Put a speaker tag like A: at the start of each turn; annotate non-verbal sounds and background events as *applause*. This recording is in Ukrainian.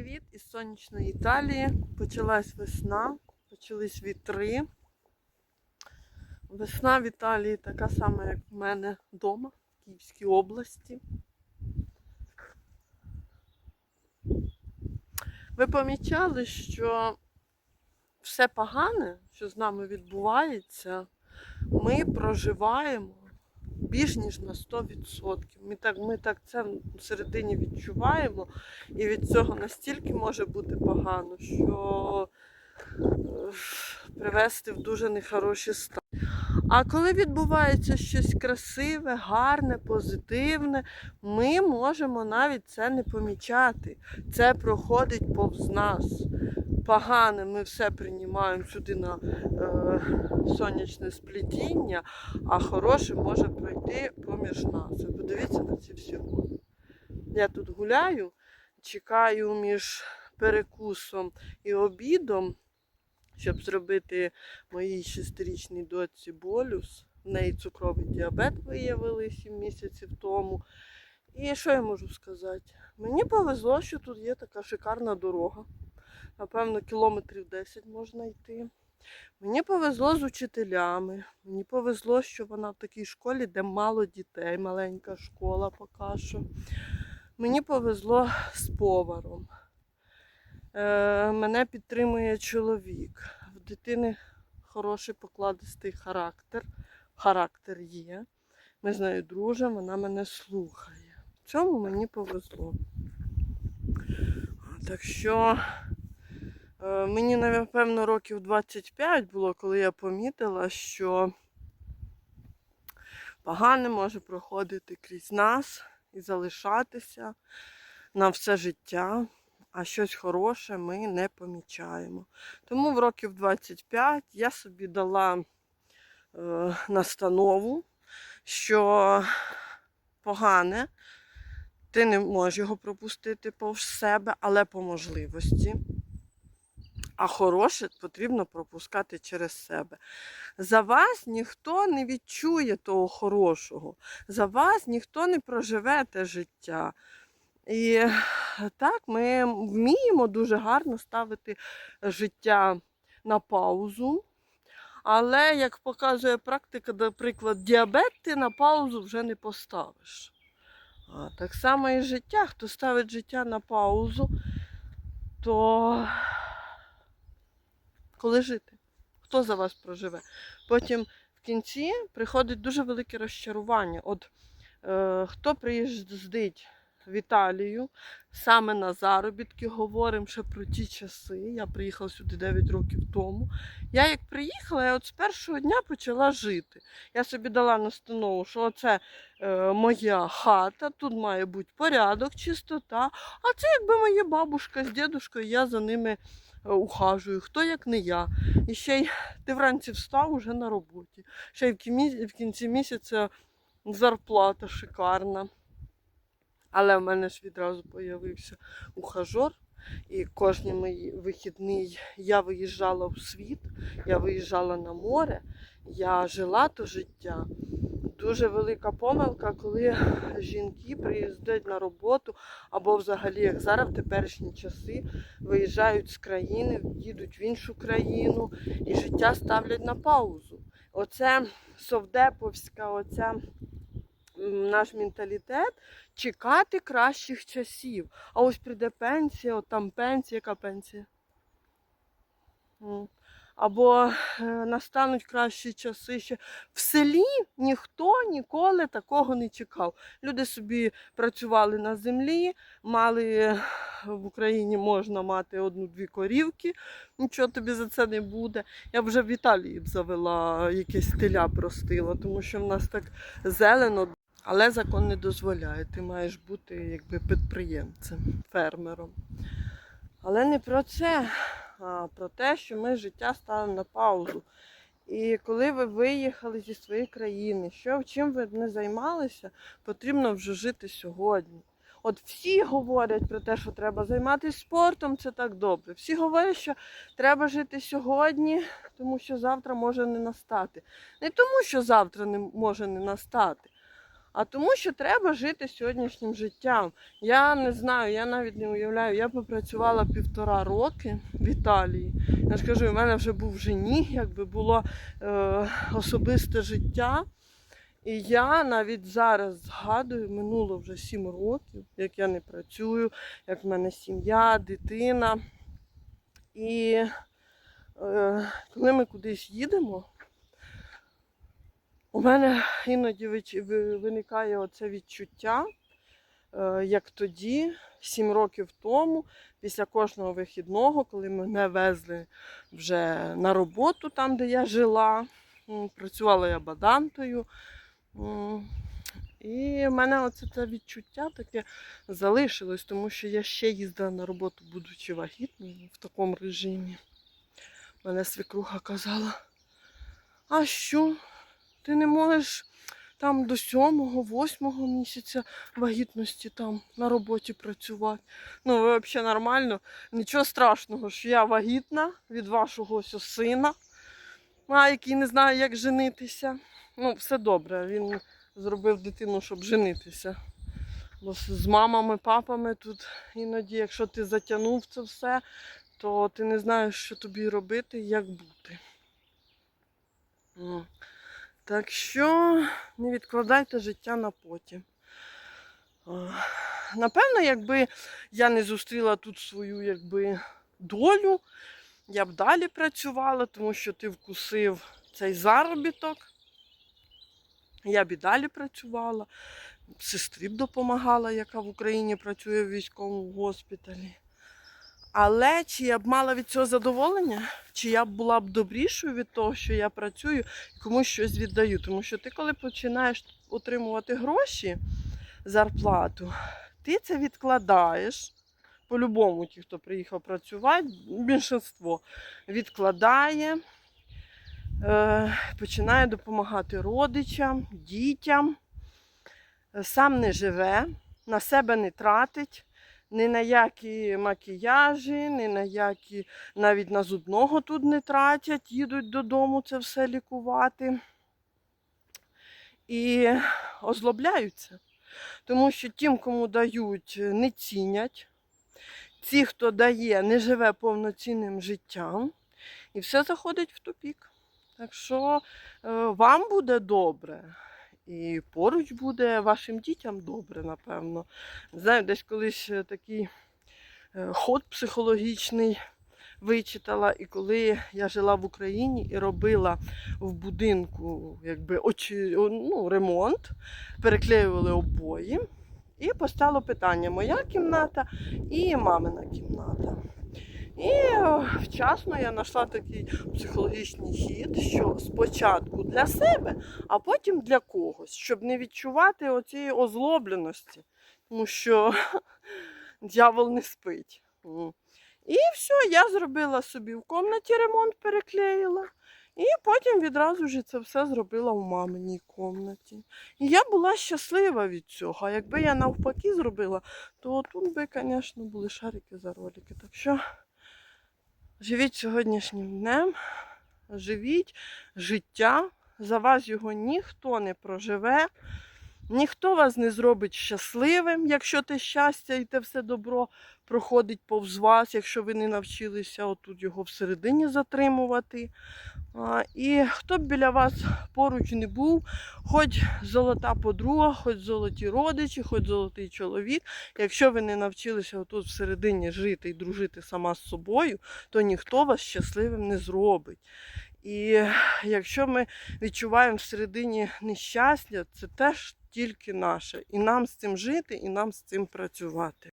A: привіт із сонячної Італії. Почалась весна, почались вітри. Весна в Італії така сама, як в мене вдома, в Київській області. Ви помічали, що все погане, що з нами відбувається, ми проживаємо більш ніж на 100%. Ми так, ми так це всередині відчуваємо, і від цього настільки може бути погано, що е, привести в дуже нехороші стан. А коли відбувається щось красиве, гарне, позитивне, ми можемо навіть це не помічати. Це проходить повз нас. Погане ми все приймаємо сюди на е, сонячне сплетіння, а хороше може пройти поміж нас. Подивіться на ці всі гори. Я тут гуляю, чекаю між перекусом і обідом, щоб зробити моїй шестирічній доці болюс. В неї цукровий діабет виявили 7 місяців тому. І що я можу сказати? Мені повезло, що тут є така шикарна дорога. Напевно, кілометрів 10 можна йти. Мені повезло з учителями. Мені повезло, що вона в такій школі, де мало дітей, маленька школа поки що. Мені повезло з поваром. Е, мене підтримує чоловік. В дитини хороший покладистий характер. Характер є. Ми з нею дружимо, вона мене слухає. В цьому мені повезло. Так що мені, напевно, років 25 було, коли я помітила, що погане може проходити крізь нас і залишатися на все життя, а щось хороше ми не помічаємо. Тому в років 25 я собі дала е, настанову, що погане, ти не можеш його пропустити повз себе, але по можливості. А хороше потрібно пропускати через себе. За вас ніхто не відчує того хорошого, за вас ніхто не проживе те життя. І так ми вміємо дуже гарно ставити життя на паузу. Але, як показує практика, наприклад, діабет ти на паузу вже не поставиш. Так само і життя. Хто ставить життя на паузу, то коли жити? Хто за вас проживе? Потім в кінці приходить дуже велике розчарування. От е, хто приїздить в Італію, саме на заробітки, говоримо ще про ті часи. Я приїхала сюди 9 років тому. Я як приїхала, я от з першого дня почала жити. Я собі дала настанову, що це е, моя хата, тут має бути порядок, чистота. А це якби моя бабушка з дідушкою, я за ними ухажую, хто як не я. І ще й ти вранці встав уже на роботі. Ще й в кінці місяця зарплата шикарна. Але в мене ж відразу з'явився ухажор. І кожні мої вихідні я виїжджала в світ, я виїжджала на море, я жила то життя. Дуже велика помилка, коли жінки приїздять на роботу або взагалі, як зараз в теперішні часи, виїжджають з країни, їдуть в іншу країну і життя ставлять на паузу. Оце совдеповська, оця наш менталітет чекати кращих часів. А ось прийде пенсія, от там пенсія, яка пенсія? Або е, настануть кращі часи ще. В селі ніхто ніколи такого не чекав. Люди собі працювали на землі, мали е, в Україні можна мати одну-дві корівки, нічого тобі за це не буде. Я вже в Італії б завела якесь теля простила, тому що в нас так зелено. Але закон не дозволяє. Ти маєш бути якби підприємцем, фермером. Але не про це, про те, що ми життя ставимо на паузу. І коли ви виїхали зі своєї країни, що чим ви не займалися, потрібно вже жити сьогодні. От всі говорять про те, що треба займатися спортом, це так добре. Всі говорять, що треба жити сьогодні, тому що завтра може не настати. Не тому, що завтра не може не настати, а тому, що треба жити сьогоднішнім життям. Я не знаю, я навіть не уявляю. Я попрацювала півтора роки в Італії. Я ж кажу, у мене вже був жених, якби було е, особисте життя. І я навіть зараз згадую, минуло вже сім років, як я не працюю, як в мене сім'я, дитина. І е, коли ми кудись їдемо, у мене іноді виникає оце відчуття, е, як тоді, сім років тому, після кожного вихідного, коли мене везли вже на роботу там, де я жила. Працювала я бадантою. І в мене оце це відчуття таке залишилось, тому що я ще їздила на роботу, будучи вагітною в такому режимі. Мене свекруха казала, а що? Ти не можеш там до сьомого, восьмого місяця вагітності там на роботі працювати. Ну, взагалі нормально. Нічого страшного, що я вагітна від вашого ось сина, а який не знає, як женитися. Ну, все добре. Він зробив дитину, щоб женитися. Бо з- мамами, папами тут іноді, якщо ти затягнув це все, то ти не знаєш, що тобі робити як бути. Так що не відкладайте життя на потім. Напевно, якби я не зустріла тут свою якби, долю, я б далі працювала, тому що ти вкусив цей заробіток. Я б і далі працювала, сестрі б допомагала, яка в Україні працює в військовому госпіталі. Але чи я б мала від цього задоволення, чи я б була б добрішою від того, що я працюю і комусь щось віддаю. Тому що ти, коли починаєш отримувати гроші, зарплату, ти це відкладаєш. По-любому, ті, хто приїхав працювати, більшинство відкладає, е, починає допомагати родичам, дітям, е, сам не живе, на себе не тратить, ні на які макіяжі, ні на які навіть на зубного тут не тратять, їдуть додому це все лікувати. І озлобляються. Тому що тим, кому дають, не цінять. Ті, хто дає, не живе повноцінним життям. І все заходить в тупік. Так що е, вам буде добре. І поруч буде вашим дітям добре, напевно. Не Знаю, десь колись е, такий е, ход психологічний вичитала. І коли я жила в Україні і робила в будинку якби, очі, ну, ремонт, переклеювали обої. І постало питання: моя кімната і мамина кімната. І вчасно я знайшла такий психологічний хід, що спочатку для себе, а потім для когось, щоб не відчувати оцієї озлобленості, тому що *laughs* дьявол не спить. І все, я зробила собі в кімнаті ремонт, переклеїла. І потім відразу ж це все зробила в маминій кімнаті. І я була щаслива від цього. Якби я навпаки зробила, то тут би, звісно, були шарики за ролики. Так що живіть сьогоднішнім днем, живіть життя. За вас його ніхто не проживе, ніхто вас не зробить щасливим, якщо те щастя і те все добро проходить повз вас, якщо ви не навчилися отут його всередині затримувати. А, І хто б біля вас поруч не був, хоч золота подруга, хоч золоті родичі, хоч золотий чоловік. Якщо ви не навчилися отут всередині жити і дружити сама з собою, то ніхто вас щасливим не зробить. І якщо ми відчуваємо всередині нещастя, це теж тільки наше. І нам з цим жити, і нам з цим працювати.